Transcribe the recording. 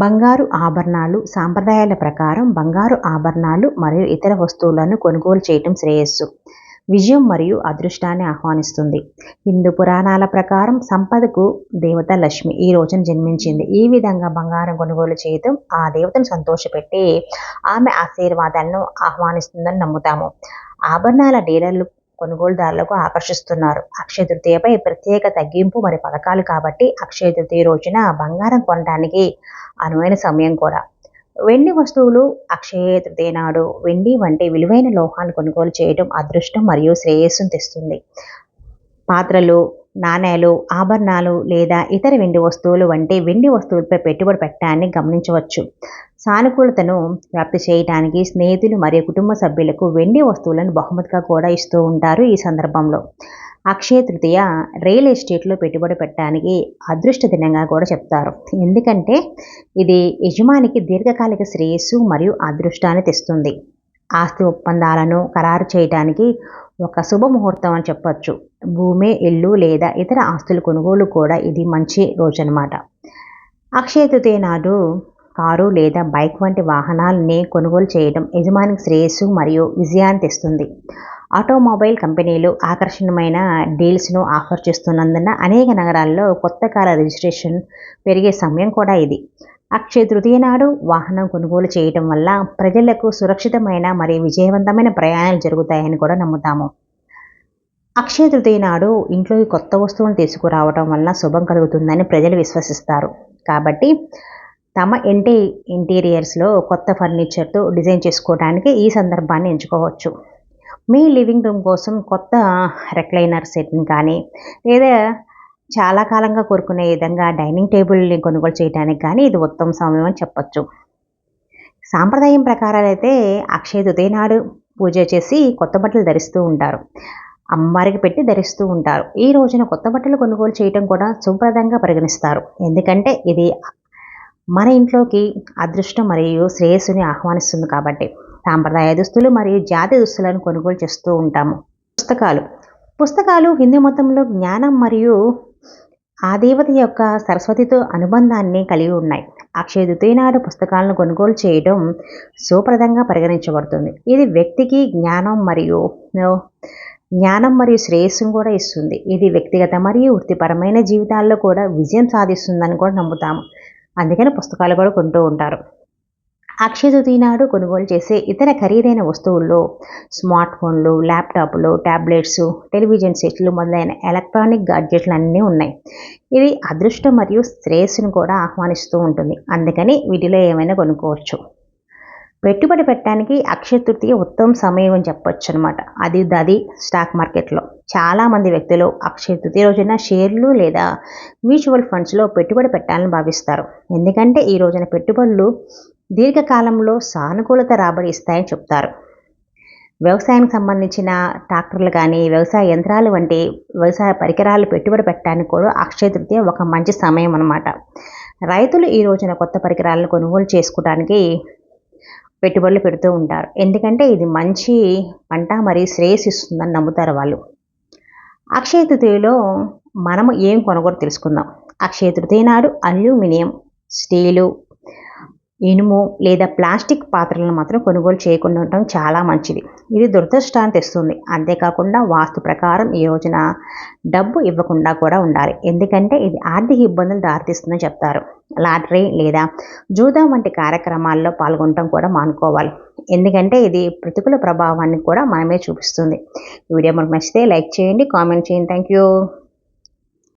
బంగారు ఆభరణాలు సాంప్రదాయాల ప్రకారం బంగారు ఆభరణాలు మరియు ఇతర వస్తువులను కొనుగోలు చేయటం శ్రేయస్సు. విజయం మరియు అదృష్టాన్ని ఆహ్వానిస్తుంది. హిందూ పురాణాల ప్రకారం సంపదకు దేవత లక్ష్మి ఈ రోజున జన్మించింది. ఈ విధంగా బంగారం కొనుగోలు చేయటం ఆ దేవతను సంతోషపెట్టి ఆమె ఆశీర్వాదాలను ఆహ్వానిస్తుందని నమ్ముతాము. ఆభరణాల డీలర్లు కొనుగోలుదారులకు ఆకర్షిస్తున్నారు. అక్షయ తృతీయపై ప్రత్యేక తగ్గింపు మరి పథకాలు కాబట్టి అక్షయ తృతీయ రోజున బంగారం కొనడానికి అనువైన సమయం కూడా. వెండి వస్తువులు అక్షయ తృతీయ నాడు వెండి వంటి విలువైన లోహాలు కొనుగోలు చేయడం అదృష్టం మరియు శ్రేయస్సును తెస్తుంది. పాత్రలు నాణేలు ఆభరణాలు లేదా ఇతర వెండి వస్తువులు వంటి వెండి వస్తువులపై పెట్టుబడి పెట్టడాన్ని గమనించవచ్చు. సానుకూలతను వ్యాప్తి చేయడానికి స్నేహితులు మరియు కుటుంబ సభ్యులకు వెండి వస్తువులను బహుమతిగా కూడా ఇస్తూ ఉంటారు ఈ సందర్భంలో. అక్షయ తృతీయ రియల్ ఎస్టేట్లో పెట్టుబడి పెట్టడానికి అదృష్ట దినంగా కూడా చెప్తారు. ఎందుకంటే ఇది యజమానికి దీర్ఘకాలిక శ్రేయస్సు మరియు అదృష్టాన్ని తెస్తుంది. ఆస్తి ఒప్పందాలను ఖరారు చేయడానికి ఒక శుభముహూర్తం అని చెప్పచ్చు. భూమి ఇల్లు లేదా ఇతర ఆస్తుల కొనుగోలు కూడా ఇది మంచి రోజు అనమాట అక్షయ తృతీయ నాడు కారు లేదా బైక్ వంటి వాహనాలని కొనుగోలు చేయడం యజమానికి శ్రేయస్సు మరియు విజయాన్ని తెస్తుంది. ఆటోమొబైల్ కంపెనీలు ఆకర్షణీయమైన డీల్స్ను ఆఫర్ చేస్తున్నందున అనేక నగరాల్లో కొత్త కాల రిజిస్ట్రేషన్ పెరిగే సమయం కూడా ఇది. అక్షయ తృతీయ నాడు వాహనం కొనుగోలు చేయటం వల్ల ప్రజలకు సురక్షితమైన మరియు విజయవంతమైన ప్రయాణాలు జరుగుతాయని కూడా నమ్ముతాము. అక్షయ తృతీయ నాడు ఇంట్లోకి కొత్త వస్తువులను తీసుకురావడం వల్ల శుభం కలుగుతుందని ప్రజలు విశ్వసిస్తారు. కాబట్టి తమ ఇంటి ఇంటీరియర్స్లో కొత్త ఫర్నిచర్తో డిజైన్ చేసుకోవడానికి ఈ సందర్భాన్ని ఎంచుకోవచ్చు. మీ లివింగ్ రూమ్ కోసం కొత్త రెక్లైనర్ సెట్ని కానీ లేదా చాలా కాలంగా కోరుకునే విధంగా డైనింగ్ టేబుల్ని కొనుగోలు చేయడానికి కానీ ఇది ఉత్తమ సమయం అని చెప్పచ్చు. సాంప్రదాయం ప్రకారాలైతే అయితే అక్షయ తృతీయ నాడు పూజ చేసి కొత్త బట్టలు ధరిస్తూ ఉంటారు. అమ్మవారికి పెట్టి ధరిస్తూ ఉంటారు. ఈ రోజున కొత్త బట్టలు కొనుగోలు చేయడం కూడా శుభ్రదంగా పరిగణిస్తారు. ఎందుకంటే ఇది మన ఇంట్లోకి అదృష్టం మరియు శ్రేయస్సుని ఆహ్వానిస్తుంది కాబట్టి. సాంప్రదాయ దుస్తులు మరియు జాతి దుస్తులను కొనుగోలు చేస్తూ ఉంటాము. పుస్తకాలు. పుస్తకాలు హిందూ మతంలో జ్ఞానం మరియు ఆ దేవత యొక్క సరస్వతితో అనుబంధాన్ని కలిగి ఉన్నాయి. అక్షయ ద్వితీయ నాడు పుస్తకాలను కొనుగోలు చేయడం సుప్రదంగా పరిగణించబడుతుంది. ఇది వ్యక్తికి జ్ఞానం మరియు జ్ఞానం మరియు శ్రేయస్సును కూడా ఇస్తుంది. ఇది వ్యక్తిగత మరియు వృత్తిపరమైన జీవితాల్లో కూడా విజయం సాధిస్తుందని కూడా నమ్ముతాము. అందుకని పుస్తకాలు కూడా కొంటూ ఉంటారు. అక్షయ తృతీయ నాడు కొనుగోలు చేసే ఇతర ఖరీదైన వస్తువుల్లో స్మార్ట్ ఫోన్లు ల్యాప్టాప్లు ట్యాబ్లెట్స్ టెలివిజన్ సెట్లు మొదలైన ఎలక్ట్రానిక్ గాడ్జెట్లు అన్నీ ఉన్నాయి. ఇది అదృష్టం మరియు శ్రేయస్సును కూడా ఆహ్వానిస్తూ ఉంటుంది. అందుకని వీటిలో ఏమైనా కొనుక్కోవచ్చు. పెట్టుబడి పెట్టడానికి అక్షయ తృతీయ ఉత్తమ సమయం అని చెప్పొచ్చు అనమాట అది అది స్టాక్ మార్కెట్లో. చాలామంది వ్యక్తులు అక్షయ తృతీయ రోజున షేర్లు లేదా మ్యూచువల్ ఫండ్స్లో పెట్టుబడి పెట్టాలని భావిస్తారు. ఎందుకంటే ఈ రోజున పెట్టుబడులు దీర్ఘకాలంలో సానుకూలత రాబడి ఇస్తాయని చెప్తారు. వ్యవసాయానికి సంబంధించిన ట్రాక్టర్లు కానీ వ్యవసాయ యంత్రాలు వంటి వ్యవసాయ పరికరాలు పెట్టుబడి పెట్టడానికి కూడా అక్షయ తృతీయ ఒక మంచి సమయం అనమాట రైతులు ఈ రోజున కొత్త పరికరాలను కొనుగోలు చేసుకోవడానికి పెట్టుబడులు పెడుతూ ఉంటారు. ఎందుకంటే ఇది మంచి పంట మరియు శ్రేయస్ ఇస్తుందని నమ్ముతారు వాళ్ళు. అక్షయ తృతీయలో మనము ఏం కొనుగోలు తెలుసుకుందాం. అక్షయ తృతీయ నాడు అల్యూమినియం స్టీలు ఇనుము లేదా ప్లాస్టిక్ పాత్రలను మాత్రం కొనుగోలు చేయకుండా ఉండటం చాలా మంచిది. ఇది దురదృష్టాన్ని తెస్తుంది. అంతేకాకుండా వాస్తు ప్రకారం ఈ రోజున డబ్బు ఇవ్వకుండా కూడా ఉండాలి. ఎందుకంటే ఇది ఆర్థిక ఇబ్బందులు దారితీస్తుందని చెప్తారు. లాటరీ లేదా జూదా వంటి కార్యక్రమాల్లో పాల్గొనడం కూడా మానుకోవాలి. ఎందుకంటే ఇది ప్రతికూల ప్రభావాన్ని కూడా మనమే చూపిస్తుంది. వీడియో మనకు నచ్చితే లైక్ చేయండి కామెంట్ చేయండి. Thank you